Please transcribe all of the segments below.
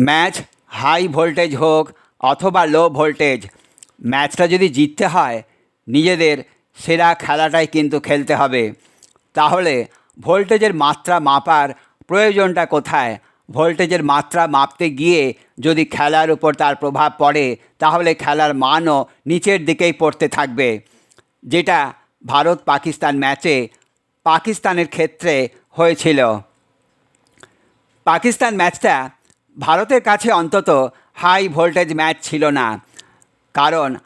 Match high voltage হোক অথবা low voltage, ম্যাচটা যদি জিততে হয়, নিজেদের সেরা খেলাটাই কিন্তু খেলতে হবে। তাহলে ভোল্টেজের মাত্রা মাপার প্রয়োজনটা কোথায়? ভোল্টেজের মাত্রা মাপতে গিয়ে যদি খেলার উপর তার প্রভাব পড়ে, তাহলে খেলার মানও নিচের দিকেই পড়তে থাকবে। যেটা ভারত পাকিস্তান ম্যাচে পাকিস্তানের ক্ষেত্রে হয়েছিল। পাকিস্তান ম্যাচটা ভারতের কাছে অন্তত হাই ভোল্টেজ ম্যাচ ছিল না। কারণ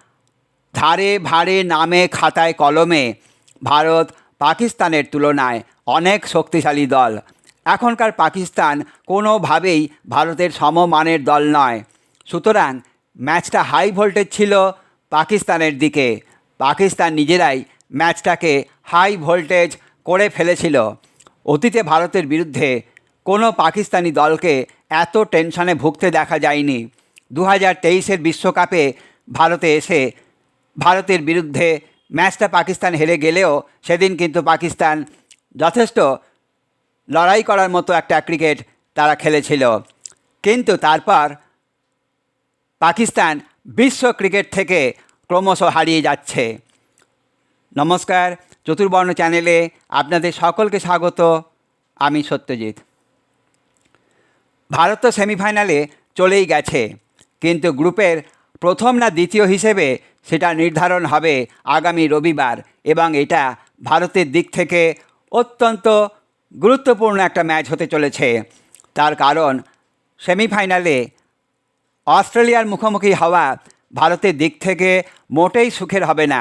ধারে ভারে নামে খাতায় কলমে ভারত পাকিস্তানের তুলনায় অনেক শক্তিশালী দল। এখনকার পাকিস্তান কোনোভাবেই ভারতের সমমানের দল নয়। সুতরাং ম্যাচটা হাই ভোল্টেজ ছিল পাকিস্তানের দিকে। পাকিস্তান নিজেরাই ম্যাচটাকে হাই ভোল্টেজ করে ফেলেছিল। অতীতে ভারতের বিরুদ্ধে কোনো পাকিস্তানি দলকে এত টেনশনে ভুগতে দেখা যায়নি। দু হাজার তেইশের বিশ্বকাপে ভারতে এসে ভারতের বিরুদ্ধে ম্যাচটা পাকিস্তান হেরে গেলেও সেদিন কিন্তু পাকিস্তান যথেষ্ট লড়াই করার মতো একটা ক্রিকেট তারা খেলেছিল। কিন্তু তারপর পাকিস্তান বিশ্ব ক্রিকেট থেকে ক্রমশ হারিয়ে যাচ্ছে। নমস্কার, চতুর্বর্ণ চ্যানেলে আপনাদের সকলকে স্বাগত। আমি সত্যজিৎ। ভারত তো সেমিফাইনালে চলেই গেছে, কিন্তু গ্রুপের প্রথম না দ্বিতীয় হিসেবে সেটা নির্ধারণ হবে আগামী রবিবার এবং এটা ভারতের দিক থেকে অত্যন্ত গুরুত্বপূর্ণ একটা ম্যাচ হতে চলেছে। তার কারণ সেমিফাইনালে অস্ট্রেলিয়ার মুখোমুখি হওয়া ভারতের দিক থেকে মোটেই সুখের হবে না।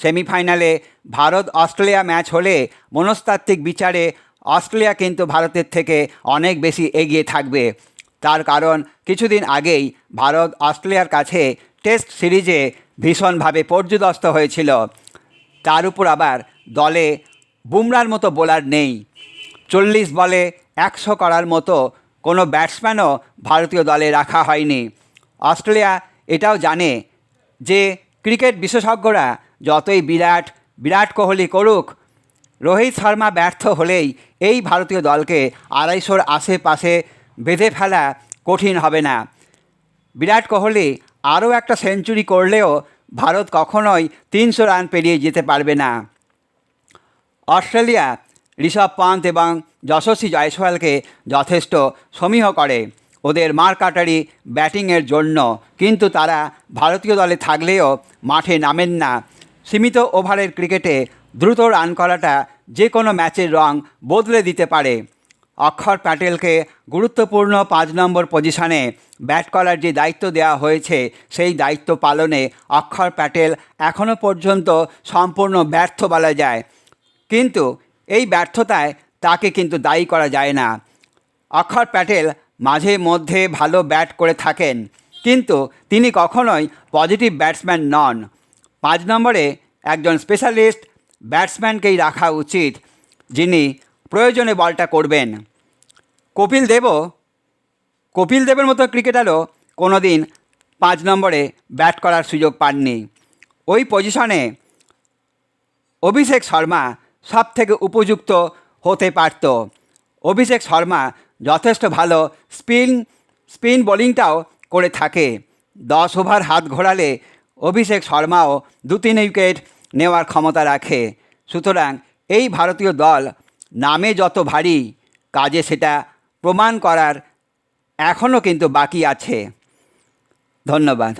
সেমিফাইনালে ভারত অস্ট্রেলিয়া ম্যাচ হলে মনস্তাত্ত্বিক বিচারে অস্ট্রেলিয়া কিন্তু ভারতের থেকে অনেক বেশি এগিয়ে থাকবে। তার কারণ কিছুদিন আগেই ভারত অস্ট্রেলিয়ার কাছে টেস্ট সিরিজে ভীষণভাবে পর্যুদস্ত হয়েছিল। তার উপর আবার দলে বুমরার মতো বোলার নেই। চল্লিশ বলে একশো করার মতো কোনো ব্যাটসম্যানও ভারতীয় দলে রাখা হয়নি। অস্ট্রেলিয়া এটাও জানে যে ক্রিকেট বিশেষজ্ঞরা যতই বিরাট বিরাট কোহলি করুক রোহিত শর্মা ব্যর্থ হলেই এই ভারতীয় দলকে আড়াইশোর আশেপাশে বেঁধে ফেলা কঠিন হবে না। বিরাট কোহলি আরও একটা সেঞ্চুরি করলেও ভারত কখনোই তিনশো রান পেরিয়ে যেতে পারবে না। অস্ট্রেলিয়া ঋষভ পান্ত এবং যশস্বী জয়সওয়ালকে যথেষ্ট সমীহ করে। ওদের মার কাটারি ব্যাটিংয়ের জন্য কিন্তু তারা ভারতীয় দলে থাকলেও মাঠে নামেন না। সীমিত ওভারের ক্রিকেটে দ্রুত রান করাটা যে কোনো ম্যাচের রং বদলে দিতে পারে। অক্ষর প্যাটেলকে গুরুত্বপূর্ণ পাঁচ নম্বর পজিশনে ব্যাট করার যে দায়িত্ব দেওয়া হয়েছে, সেই দায়িত্ব পালনে অক্ষর প্যাটেল এখনও পর্যন্ত সম্পূর্ণ ব্যর্থ বলা যায়। কিন্তু এই ব্যর্থতায় তাকে কিন্তু দায়ী করা যায় না। অক্ষর প্যাটেল মাঝে মধ্যে ভালো ব্যাট করে থাকেন, কিন্তু তিনি কখনোই পজিটিভ ব্যাটসম্যান নন। পাঁচ নম্বরে একজন স্পেশালিস্ট ব্যাটসম্যানকেই রাখা উচিত যিনি প্রয়োজনে বলটা করবেন। কপিল দেবও, কপিল দেবের মতো ক্রিকেটারও কোনো দিন পাঁচ নম্বরে ব্যাট করার সুযোগ পাননি। ওই পজিশনে অভিষেক শর্মা সব থেকে উপযুক্ত হতে পারত। অভিষেক শর্মা যথেষ্ট ভালো স্পিন স্পিন বোলিংটাও করে থাকে। দশ ওভার হাত ঘোরালে অভিষেক শর্মাও দু তিন উইকেট নেওয়ার ক্ষমতা রাখে। সুতরাং এই ভারতীয় দল নামে যত ভারী কাজে সেটা প্রমাণ করার এখনও কিন্তু বাকি আছে। ধন্যবাদ।